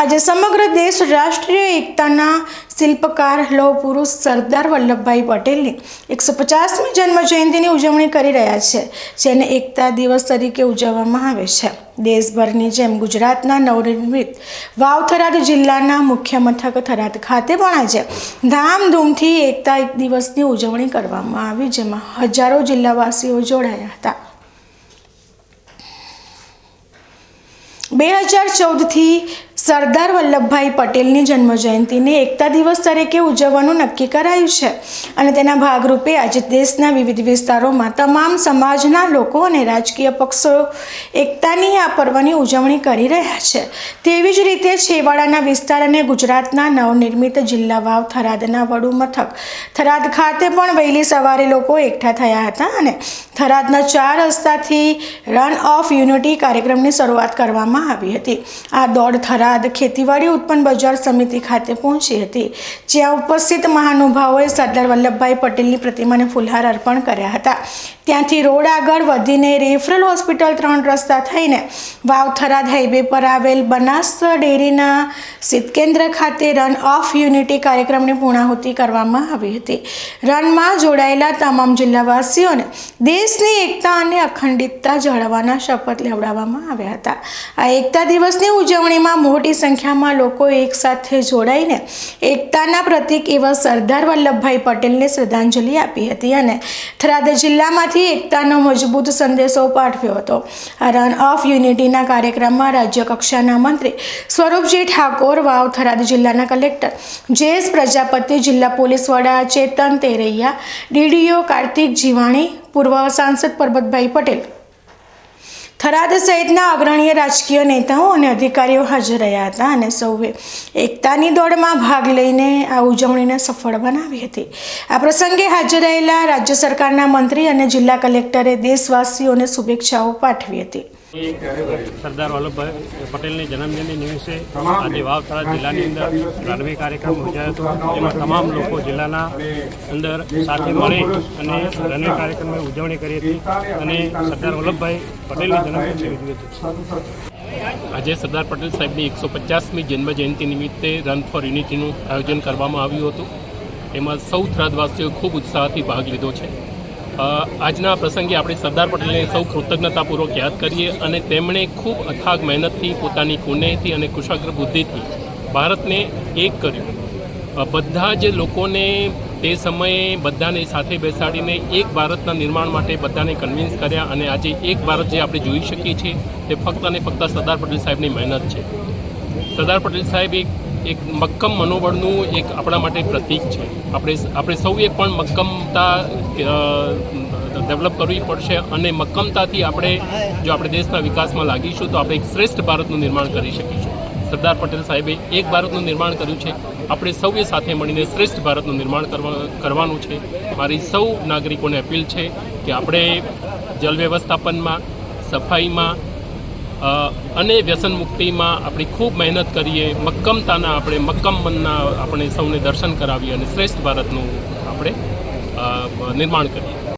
આજે સમગ્ર દેશ રાષ્ટ્રીય એકતાના શિલ્પકાર લોહ પુરુષ સરદાર વલ્લભભાઈ પટેલની એકસો પચાસમી જન્મજયંતિની ઉજવણી કરી રહ્યા છે, જેને એકતા દિવસ તરીકે ઉજવવામાં આવે છે. દેશભરની જેમ ગુજરાતના નવનિર્મિત વાવ થરાદ જિલ્લાના મુખ્ય મથક થરાદ ખાતે પણ આજે ધામધૂમથી એકતા એક દિવસની ઉજવણી કરવામાં આવી, જેમાં હજારો જિલ્લાવાસીઓ જોડાયા હતા. બે હજાર ચૌદથી સરદાર વલ્લભભાઈ પટેલની જન્મજયંતિને એકતા દિવસ તરીકે ઉજવવાનું નક્કી કરાયું છે અને તેના ભાગરૂપે આજે દેશના વિવિધ વિસ્તારોમાં તમામ સમાજના લોકો અને રાજકીય પક્ષો એકતાની આ પર્વની ઉજવણી કરી રહ્યા છે. તેવી જ રીતે છેવાડાના વિસ્તાર અને ગુજરાતના નવનિર્મિત જિલ્લા વાવ થરાદના વડુ મથક, થરાદ ખાતે પણ વહેલી સવારે લોકો એકઠા થયા હતા અને થરાદના ચાર રસ્તાથી રન ઓફ યુનિટી કાર્યક્રમની શરૂઆત કરવામાં આવી હતી. આ દોડ થરાદ ખેતીવાડી ઉત્પન્ન બજાર સમિતિ ખાતે પહોંચી હતી, જ્યાં ઉપસ્થિત મહાનુભાવોએ સરદાર વલ્લભભાઈ પટેલની પ્રતિમાને ફુલહાર અર્પણ કર્યા હતા. ત્યાંથી રોડ આગળ વધીને રેફરલ હોસ્પિટલ ત્રણ રસ્તા થઈને વાવથરાદ હાઈવે પર આવેલ બનાસ ડેરીના શીતકેન્દ્ર ખાતે રન ઓફ યુનિટી કાર્યક્રમની પૂર્ણાહુતિ કરવામાં આવી હતી. રનમાં જોડાયેલા તમામ જિલ્લાવાસીઓને દેશની એકતા અને અખંડિતતા જાળવવાના શપથ લેવડાવવામાં આવ્યા હતા. આ એકતા દિવસની ઉજવણીમાં મોટી સંખ્યામાં લોકો એકસાથે જોડાઈને એકતાના પ્રતીક એવા સરદાર વલ્લભભાઈ પટેલને શ્રદ્ધાંજલિ આપી હતી અને થરાદ જિલ્લામાંથી એકતાનો મજબૂત સંદેશો પાઠવ્યો હતો. રન ઓફ યુનિટીના કાર્યક્રમમાં રાજ્ય કક્ષાના મંત્રી સ્વરૂપજી ઠાકોર, વાવ થરાદ જિલ્લાના કલેક્ટર, જેએસ પ્રજાપતિ, જિલ્લા પોલીસ વડા ચેતન તેરૈયા, ડીડીઓ કાર્તિક જીવાણી, પૂર્વ સાંસદ પરબતભાઈ પટેલ થરાદ સહિતના અગ્રણીય રાજકીય નેતાઓ અને અધિકારીઓ હાજર રહ્યા હતા અને સૌએ એકતાની દોડમાં ભાગ લઈને આ ઉજવણીને સફળ બનાવી હતી. આ પ્રસંગે હાજર રહેલા રાજ્ય સરકારના મંત્રી અને જિલ્લા કલેક્ટરે દેશવાસીઓને શુભેચ્છાઓ પાઠવી હતી. સરદાર વલ્લભભાઈ પટેલની જન્મદિનની નિમિત્તે આજે વાવથરા જિલ્લાની અંદર રણવી કાર્યક્રમ યોજાયો હતો. જેમાં તમામ લોકો જિલ્લાના અંદર સાથે મળી અને રણવી કાર્યક્રમની ઉજવણી કરી હતી અને સરદાર વલ્લભભાઈ પટેલની જન્મદિન ઉજવી હતી. આજે સરદાર પટેલ સાહેબની એકસો પચાસમી જન્મજયંતિ નિમિત્તે રન ફોર યુનિટીનું આયોજન કરવામાં આવ્યું હતું. એમાં સૌ થરાદવાસીઓએ ખૂબ ઉત્સાહથી ભાગ લીધો છે. આજના પ્રસંગે આપણે સરદાર પટેલને સૌ કૃતજ્ઞતાપૂર્વક યાદ કરીએ અને તેમણે ખૂબ અથાગ મહેનતથી પોતાની કુનેહથી અને કુશાગ્ર બુદ્ધિથી ભારતને એક કર્યું. બધા જ લોકોને તે સમયે બધાને સાથે બેસાડીને એક ભારતના નિર્માણ માટે બધાને કન્વિન્સ કર્યા અને આજે એક ભારત જે આપણે જોઈ શકીએ છીએ તે ફક્ત અને ફક્ત સરદાર પટેલ સાહેબની મહેનત છે. સરદાર પટેલ સાહેબ એક એક મક્કમ મનોબળનું એક આપણા માટે પ્રતીક છે. આપણે આપણે સૌએ પણ મક્કમતા ડેવલપ કરવી પડશે અને મક્કમતાથી આપણે જો આપણે દેશના વિકાસમાં લાગીશું તો આપણે એક શ્રેષ્ઠ ભારતનું નિર્માણ કરી શકીશું. સરદાર પટેલ સાહેબે એક ભારતનું નિર્માણ કર્યું છે. આપણે સૌએ સાથે મળીને શ્રેષ્ઠ ભારતનું નિર્માણ કરવા કરવાનું છે. મારી સૌ નાગરિકોને અપીલ છે કે આપણે જલ વ્યવસ્થાપનમાં સફાઈમાં અને વ્યસન મુક્તિમાં આપણે ખૂબ મહેનત કરીએ. મક્કમતાના આપણે, મક્કમ મનના આપણે સૌને દર્શન કરાવીએ અને શ્રેષ્ઠ ભારતનું આપણે નિર્માણ કરીએ.